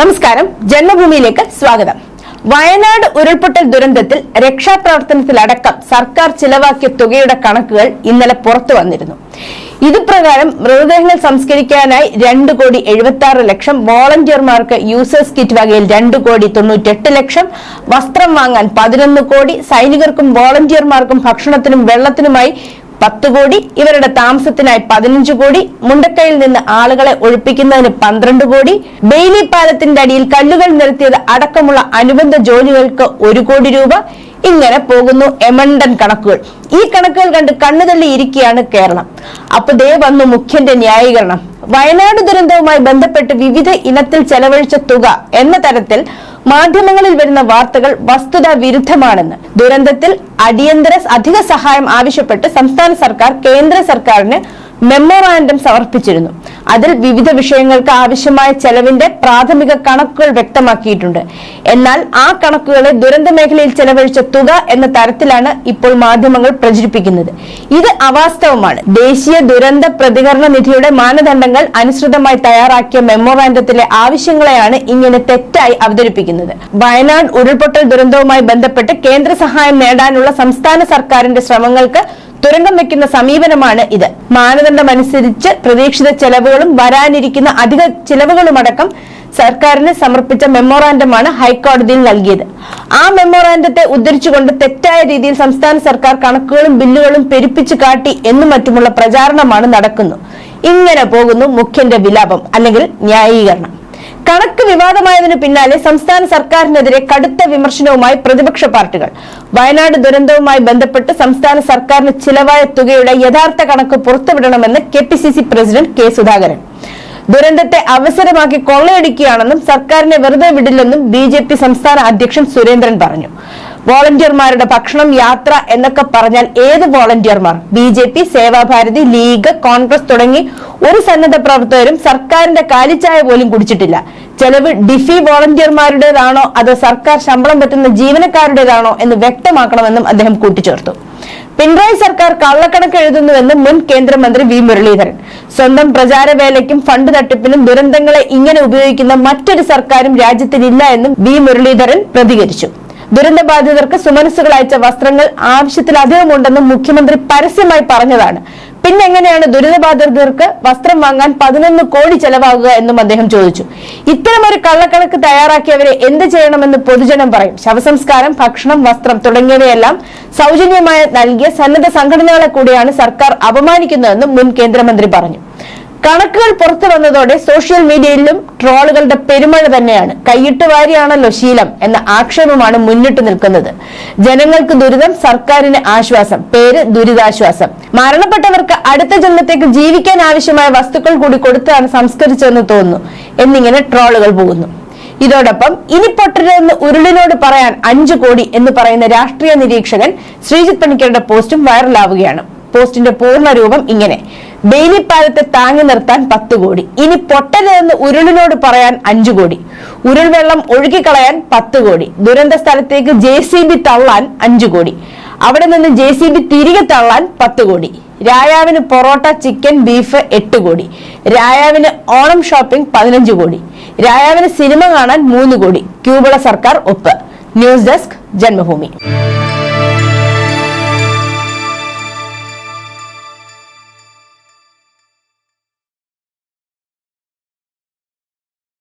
നമസ്കാരം. ജന്മഭൂമിയിലേക്ക് സ്വാഗതം. വയനാട് ഉരുൾപൊട്ടൽ ദുരന്തത്തിൽ രക്ഷാപ്രവർത്തനത്തിലടക്കം സർക്കാർ ചിലവാക്കിയ തുകയുടെ കണക്കുകൾ ഇന്നലെ പുറത്തു വന്നിരുന്നു. ഇതുപ്രകാരം മൃതദേഹങ്ങൾ സംസ്കരിക്കാനായി രണ്ട് കോടി എഴുപത്തി ആറ് ലക്ഷം വോളണ്ടിയർമാർക്ക് യൂസേഴ്സ് കിറ്റ് വകയിൽ രണ്ട് കോടി തൊണ്ണൂറ്റെട്ട് ലക്ഷം വസ്ത്രം വാങ്ങാൻ പതിനൊന്ന് കോടി സൈനികർക്കും വോളണ്ടിയർമാർക്കും ഭക്ഷണത്തിനും വെള്ളത്തിനുമായി പത്ത് കോടി ഇവരുടെ താമസത്തിനായി പതിനഞ്ച് കോടി മുണ്ടക്കയിൽ നിന്ന് ആളുകളെ ഒഴിപ്പിക്കുന്നതിന് പന്ത്രണ്ട് കോടി ബെയിലി പാലത്തിന്റെ അടിയിൽ കല്ലുകൾ നിരത്തിയത് അടക്കമുള്ള അനുബന്ധ ജോലികൾക്ക് ഒരു കോടി രൂപ. ഇങ്ങനെ പോകുന്നു എമണ്ടൻ കണക്കുകൾ. ഈ കണക്കുകൾ കണ്ട് കണ്ണുതള്ളി ഇരിക്കുകയാണ് കേരളം. അപ്പൊ ദേ വന്നു മുഖ്യന്റെ ന്യായീകരണം. വയനാട് ദുരന്തവുമായി ബന്ധപ്പെട്ട് വിവിധ ഇനത്തിൽ ചെലവഴിച്ച തുക എന്ന തരത്തിൽ മാധ്യമങ്ങളിൽ വരുന്ന വാർത്തകൾ വസ്തുതാ വിരുദ്ധമാണെന്ന്. ദുരന്തത്തിൽ അടിയന്തര അധിക സഹായം ആവശ്യപ്പെട്ട് സംസ്ഥാന സർക്കാർ കേന്ദ്ര സർക്കാരിന് മെമ്മോറാൻഡം സമർപ്പിച്ചിരുന്നു. അതിൽ വിവിധ വിഷയങ്ങൾക്ക് ആവശ്യമായ ചെലവിന്റെ പ്രാഥമിക കണക്കുകൾ വ്യക്തമാക്കിയിട്ടുണ്ട്. എന്നാൽ ആ കണക്കുകളെ ദുരന്ത മേഖലയിൽ ചെലവഴിച്ച തുക എന്ന തരത്തിലാണ് ഇപ്പോൾ മാധ്യമങ്ങൾ പ്രചരിപ്പിക്കുന്നത്. ഇത് അവാസ്തവമാണ്. ദേശീയ ദുരന്ത പ്രതികരണ നിധിയുടെ മാനദണ്ഡങ്ങൾ അനുസൃതമായി തയ്യാറാക്കിയ മെമ്മോറാൻഡത്തിലെ ആവശ്യങ്ങളെയാണ് ഇങ്ങനെ തെറ്റായി അവതരിപ്പിക്കുന്നത്. വയനാട് ഉരുൾപൊട്ടൽ ദുരന്തവുമായി ബന്ധപ്പെട്ട് കേന്ദ്ര സഹായം നേടാനുള്ള സംസ്ഥാന സർക്കാരിന്റെ ശ്രമങ്ങൾക്ക് തുരങ്കം വെക്കുന്ന സമീപനമാണ് ഇത്. മാനദണ്ഡമനുസരിച്ച് പ്രതീക്ഷിത ചെലവുകളും വരാനിരിക്കുന്ന അധിക ചെലവുകളുമടക്കം സർക്കാരിന് സമർപ്പിച്ച മെമ്മോറാൻഡമാണ് ഹൈക്കോടതിയിൽ നൽകിയത്. ആ മെമ്മോറാൻഡത്തെ ഉദ്ധരിച്ചുകൊണ്ട് തെറ്റായ രീതിയിൽ സംസ്ഥാന സർക്കാർ കണക്കുകളും ബില്ലുകളും പെരുപ്പിച്ചു കാട്ടി എന്നും മറ്റുമുള്ള പ്രചാരണമാണ് നടക്കുന്നു. ഇങ്ങനെ പോകുന്നു മുഖ്യന്റെ വിലാപം അല്ലെങ്കിൽ ന്യായീകരണം. കണക്ക് വിവാദമായതിനു പിന്നാലെ സംസ്ഥാന സർക്കാരിനെതിരെ കടുത്ത വിമർശനവുമായി പ്രതിപക്ഷ പാർട്ടികൾ. വയനാട് ദുരന്തവുമായി ബന്ധപ്പെട്ട് സംസ്ഥാന സർക്കാരിന് ചിലവായ തുകയുടെ യഥാർത്ഥ കണക്ക് പുറത്തുവിടണമെന്ന് കെ പ്രസിഡന്റ് കെ സുധാകരൻ. ദുരന്തത്തെ അവസരമാക്കി കൊള്ളയടിക്കുകയാണെന്നും സർക്കാരിനെ വെറുതെ വിടില്ലെന്നും ബി സംസ്ഥാന അധ്യക്ഷൻ സുരേന്ദ്രൻ പറഞ്ഞു. വോളണ്ടിയർമാരുടെ ഭക്ഷണം യാത്ര എന്നൊക്കെ പറഞ്ഞാൽ ഏത് വോളണ്ടിയർമാർ? B J P Sevabharati League Congress തുടങ്ങി ഒരു സന്നദ്ധ പ്രവർത്തകരും സർക്കാരിന്റെ കാലിച്ചായ പോലും കുടിച്ചിട്ടില്ല. ചെലവ് ഡിഫി വോളണ്ടിയർമാരുടേതാണോ? അതോ സർക്കാർ ശമ്പളം പറ്റുന്ന ജീവനക്കാരുടേതാണോ എന്ന് വ്യക്തമാക്കണമെന്നും അദ്ദേഹം കൂട്ടിച്ചേർത്തു. പിണറായി സർക്കാർ കള്ളക്കണക്ക് എഴുതുന്നുവെന്ന് മുൻ കേന്ദ്രമന്ത്രി വി മുരളീധരൻ. സ്വന്തം പ്രചാരവേലയ്ക്കും ഫണ്ട് തട്ടിപ്പിനും ദുരന്തങ്ങളെ ഇങ്ങനെ ഉപയോഗിക്കുന്ന മറ്റൊരു സർക്കാരും രാജ്യത്തിനില്ല എന്നും വി മുരളീധരൻ പ്രതികരിച്ചു. ദുരന്തബാധിതർക്ക് സുമനസ്സുകൾ അയച്ച വസ്ത്രങ്ങൾ ആവശ്യത്തിലധികം ഉണ്ടെന്നും മുഖ്യമന്ത്രി പരസ്യമായി പറഞ്ഞതാണ്. പിന്നെ എങ്ങനെയാണ് ദുരിതബാധിതർക്ക് വസ്ത്രം വാങ്ങാൻ പതിനൊന്ന് കോടി ചെലവാകുക എന്നും അദ്ദേഹം ചോദിച്ചു. ഇത്തരമൊരു കള്ളക്കണക്ക് തയ്യാറാക്കിയവരെ എന്ത് ചെയ്യണമെന്ന് പൊതുജനം പറയും. ശവസംസ്കാരം ഭക്ഷണം വസ്ത്രം തുടങ്ങിയവയെല്ലാം സൗജന്യമായി നൽകിയ സന്നദ്ധ സംഘടനകളെ കൂടിയാണ് സർക്കാർ അപമാനിക്കുന്നതെന്നും മുൻ കേന്ദ്രമന്ത്രി പറഞ്ഞു. കണക്കുകൾ പുറത്തു വന്നതോടെ സോഷ്യൽ മീഡിയയിലും ട്രോളുകളുടെ പെരുമഴ തന്നെയാണ്. കൈയിട്ട് വാരിയാണല്ലോ ശീലം എന്ന ആക്ഷേപമാണ് മുന്നിട്ട് നിൽക്കുന്നത്. ജനങ്ങൾക്ക് ദുരിതം സർക്കാരിന് ആശ്വാസം പേര് ദുരിതാശ്വാസം. മരണപ്പെട്ടവർക്ക് അടുത്ത ജന്മത്തേക്ക് ജീവിക്കാൻ ആവശ്യമായ വസ്തുക്കൾ കൂടി കൊടുത്താണ് സംസ്കരിച്ചതെന്ന് തോന്നുന്നു. എന്നിങ്ങനെ ട്രോളുകൾ പോകുന്നു. ഇതോടൊപ്പം ഇനി പൊട്ടരുതെന്ന് ഉരുളിനോട് പറയാൻ അഞ്ചു കോടി എന്ന് പറയുന്ന രാഷ്ട്രീയ നിരീക്ഷകൻ ശ്രീജിത് പണിക്കരുടെ പോസ്റ്റും വൈറലാവുകയാണ്. പോസ്റ്റിന്റെ പൂർണ രൂപം ഇങ്ങനെ. ബെയിലി പാലത്തെ താങ്ങി നിർത്താൻ പത്ത് കോടി. ഇനി പൊട്ടരുതെന്ന് ഉരുളിനോട് പറയാൻ അഞ്ചു കോടി. ഉരുൾവെള്ളം ഒഴുകിക്കളയാൻ പത്ത് കോടി. ദുരന്ത സ്ഥലത്തേക്ക് ജെ സി ബി തള്ളാൻ അഞ്ചു കോടി. അവിടെ നിന്ന് ജെ സി ബി തിരികെ തള്ളാൻ പത്ത് കോടി. രായാവിന് പൊറോട്ട ചിക്കൻ ബീഫ് എട്ട് കോടി. രായാവിന് ഓണം ഷോപ്പിംഗ് പതിനഞ്ച് കോടി. രായാവിന് സിനിമ കാണാൻ മൂന്ന് കോടി. ക്യൂബള സർക്കാർ ഒപ്പ്. News desk Janmabhumi.